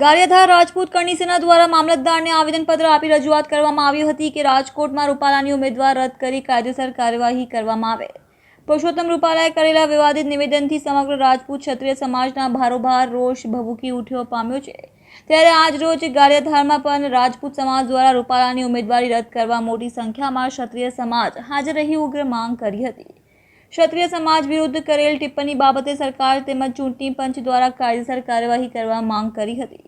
ગારિયાધાર રાજપૂત કરણી સેના દ્વારા મામલતદારને આવેદનપત્ર આપી રજૂઆત કરવામાં આવી હતી કે રાજકોટમાં રૂપાલાની ઉમેદવાર રદ કરી કાયદેસર કાર્યવાહી કરવામાં આવે. પુરુષોત્તમ રૂપાલાએ કરેલા વિવાદિત નિવેદનથી સમગ્ર રાજપૂત ક્ષત્રિય સમાજના ભારોભાર, રોષ, ભભૂકી ઉઠ્યો પામ્યો છે. ત્યારે આજ રોજ ગારિયાધારમાં પણ રાજપૂત સમાજ દ્વારા રૂપાલાની ઉમેદવારી રદ કરવા મોટી સંખ્યામાં ક્ષત્રિય સમાજ હાજર રહી ઉગ્ર માંગ કરી હતી. ક્ષત્રિય સમાજ વિરુદ્ધ કરેલ ટિપ્પણી બાબતે સરકાર તેમજ ચૂંટણી પંચ દ્વારા કાયદેસર કાર્યવાહી કરવા માંગ કરી હતી.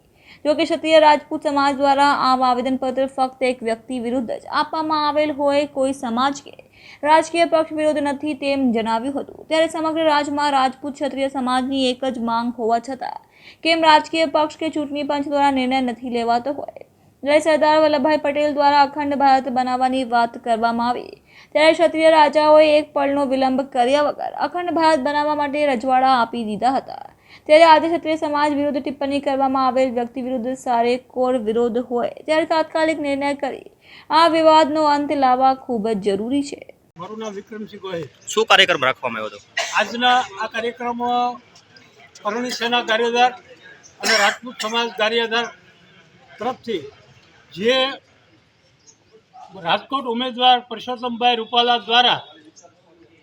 જોકે ક્ષત્રિય રાજપૂત સમાજ દ્વારા આ આવેદનપત્ર ફક્ત એક વ્યક્તિ વિરુદ્ધ જ આપવામાં આવેલ હોય કોઈ સમાજ કે રાજકીય પક્ષ વિરુદ્ધ નથી તેમ જણાવ્યું હતું. ત્યારે સમગ્ર રાજ્યમાં રાજપૂત ક્ષત્રિય સમાજની એક જ માંગ હોવા છતાં, કેમ રાજકીય પક્ષ કે ચૂંટણી પંચ દ્વારા નિર્ણય નથી લેવાતો હોય જ્યારે સરદાર વલ્લભભાઈ પટેલ દ્વારા અખંડ ભારત બનાવવાની વાત કરવામાં આવી. ત્યારે ક્ષત્રિય રાજાઓએ એક પળનો વિલંબ કર્યા વગર અખંડ ભારત બનાવવા માટે રજવાડા આપી દીધા હતા. ત્યારે આજે ક્ષત્રિય સમાજ વિરુદ્ધ ટિપ્પણી કરવામાં આવેલ વ્યક્તિ વિરુદ્ધ સારે કોર વિરોધ હોય ત્યારે તાત્કાલિક નિર્ણય કરી આ વિવાદનો અંત લાવવા ખૂબ જ જરૂરી છે. મારું નામ વિક્રમસિંહ ગોહિલ. શું કાર્યક્રમ રાખવામાં આવ્યો હતો? આજના આ કાર્યક્રમ કરુણી સેના કાર્યદાર અને રાજપૂત સમાજ કાર્યદાર તરફથી જે રાજકોટ ઉમેદવાર પરસોત્તમભાઈ રૂપાલા દ્વારા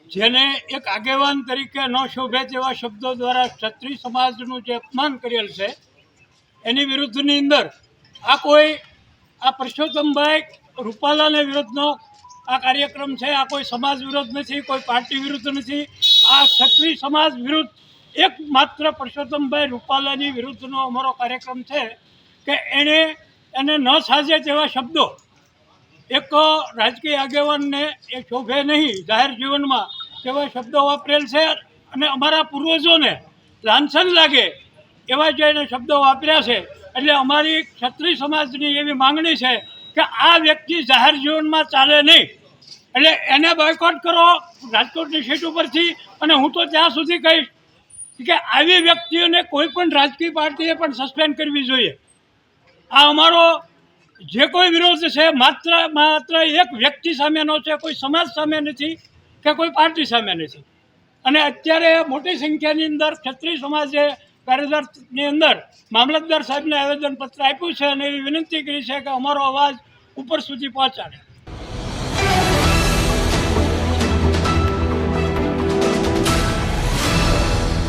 જેને એક આગેવાન તરીકે ન શોભે તેવા શબ્દો દ્વારા ક્ષત્રિય સમાજનું જે અપમાન કરેલ છે, એની વિરુદ્ધની અંદર આ કોઈ આ પરસોત્તમભાઈ રૂપાલાને વિરુદ્ધનો આ કાર્યક્રમ છે, આ કોઈ સમાજ વિરુદ્ધ નથી, કોઈ પાર્ટી વિરુદ્ધ નથી, આ ક્ષત્રિય સમાજ વિરુદ્ધ એકમાત્ર પરસોત્તમભાઈ રૂપાલાની વિરુદ્ધનો અમારો કાર્યક્રમ છે કે એણે એને ન સાજે તેવા શબ્દો. એક રાજકીય આગેવાનને એ શોભે નહીં જાહેર જીવનમાં તેવા શબ્દો વાપરેલ છે અને અમારા પૂર્વજોને લાંછન લાગે એવા જે એને શબ્દો વાપર્યા છે. એટલે અમારી ક્ષત્રિય સમાજની એવી માંગણી છે કે આ વ્યક્તિ જાહેર જીવનમાં ચાલે નહીં. એટલે એને બોયકોટ કરો રાજકોટની સીટ ઉપરથી અને હું તો ત્યાં સુધી કહીશ કે આવી વ્યક્તિઓને કોઈ પણ રાજકીય પાર્ટીએ પણ સસ્પેન્ડ કરવી જોઈએ. આ અમારો જે કોઈ વિરોધ છે માત્ર માત્ર એક વ્યક્તિ સામેનો છે, કોઈ સમાજ સામે નથી કે કોઈ પાર્ટી સામે નથી. અને અત્યારે મોટી સંખ્યાની અંદર ક્ષત્રિય સમાજે કાર્યદળની અંદર મામલતદાર સાહેબને આવેદનપત્ર આપ્યું છે અને એવી વિનંતી કરી છે કે અમારો અવાજ ઉપર સુધી પહોંચાડે.